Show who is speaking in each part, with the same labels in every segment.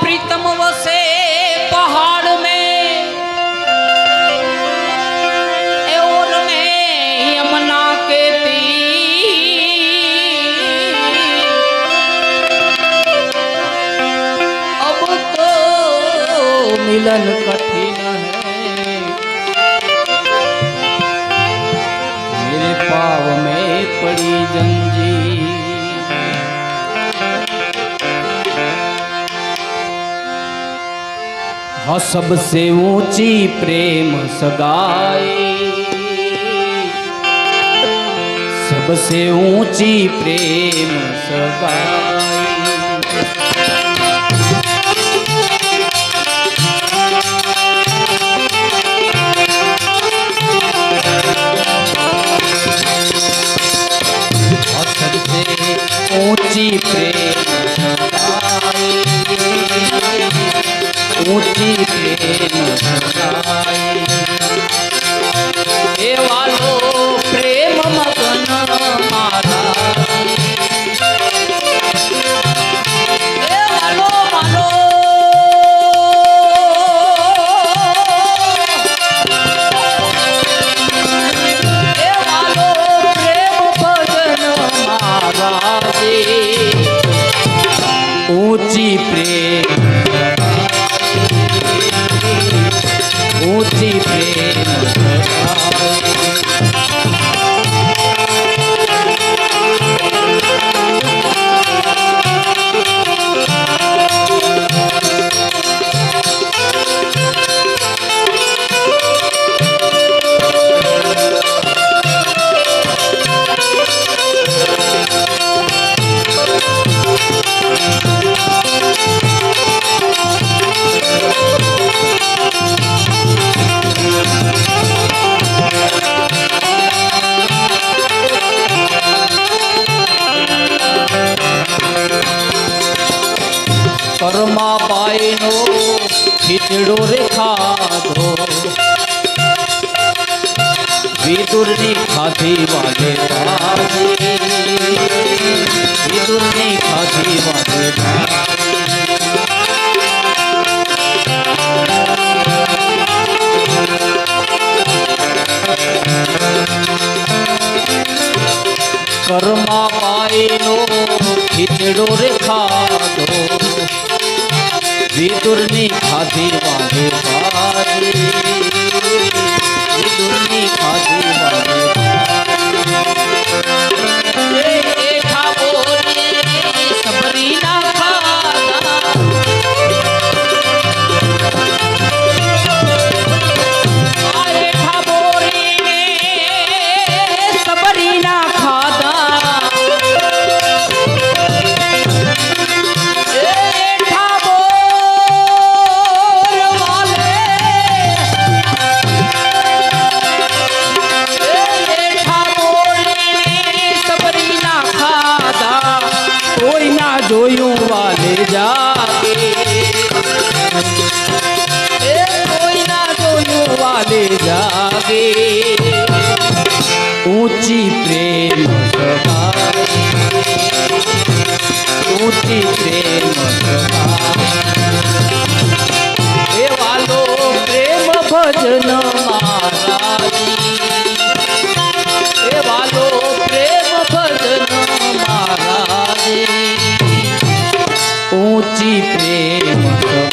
Speaker 1: प्रीतम वसे पहाड़ में। और में यमुना के अब तो मिलन कठिन है। मेरे पाव में पड़ी जंजीर हाँ सबसे ऊंची प्रेम सगाई सबसे ऊंची प्रेम सगाई और सबसे ऊंची प्रेम ઊંચી પ્રેમ ધરાઈ એવાલો પ્રેમ મગન મારા. ઊંચી પ્રેમ બાઈનો ખીચડો રે ખાધો. વિદુરની ખાધી વાલે ઊંચી પ્રેમ સભાઈ ઊંચી પ્રેમ સભાઈ એ ભજન ઊંચી પ્રેમ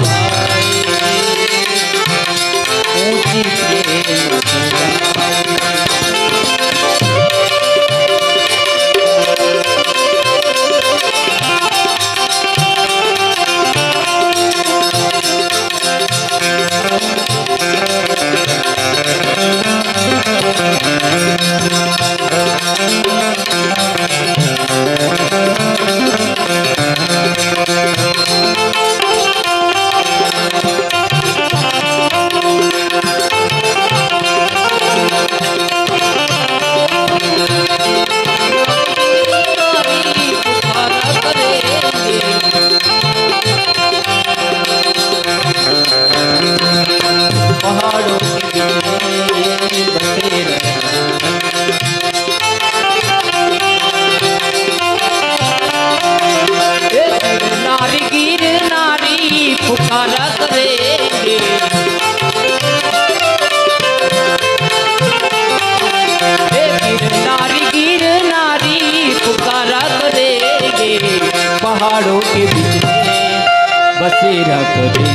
Speaker 1: बसेरा करे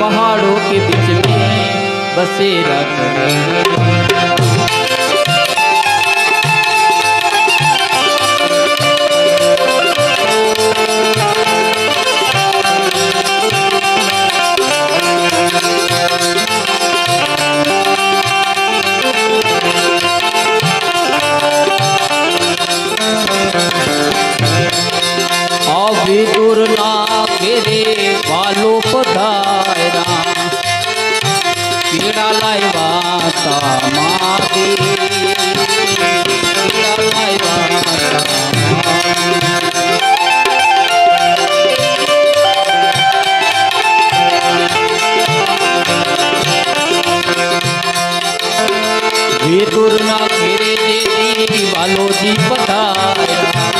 Speaker 1: पहाड़ों के बीच में बसेरा करे ડાયરા કેળા લાવ્યા તા મારી કેળા લાવ્યા વિતુરના ઘેરે દેવી વાલોજી પધાર્યા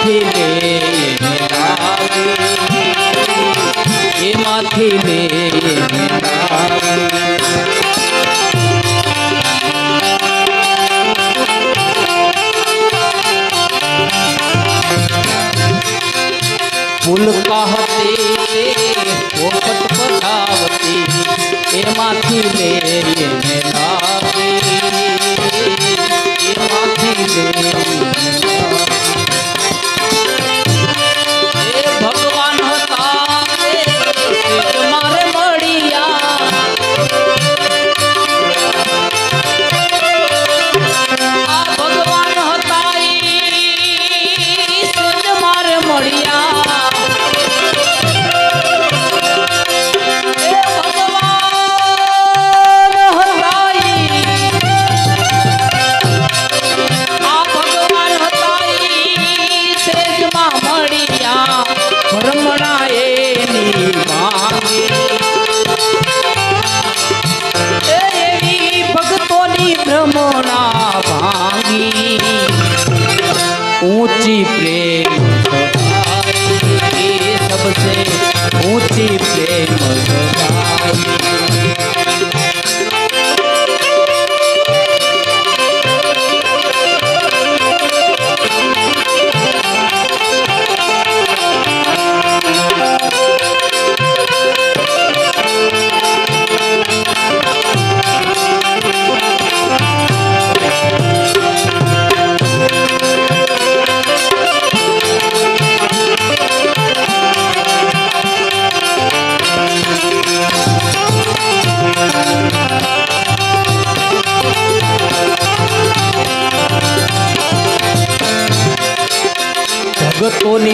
Speaker 1: એમાંથી લે એમાંથી લે ફૂલ કહતી પોપટ પધાવતી એમાંથી મેરી મેળા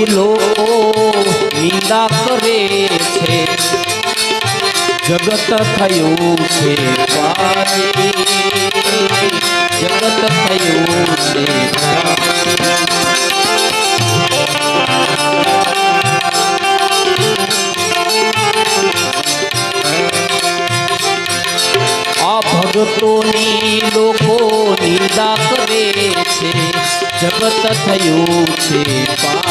Speaker 1: લોકો નિંદા કરે છે. જગત થયું છે જગત થયું છે. આ ભગતોની લોકો નિંદા કરે છે. જગત થયું છે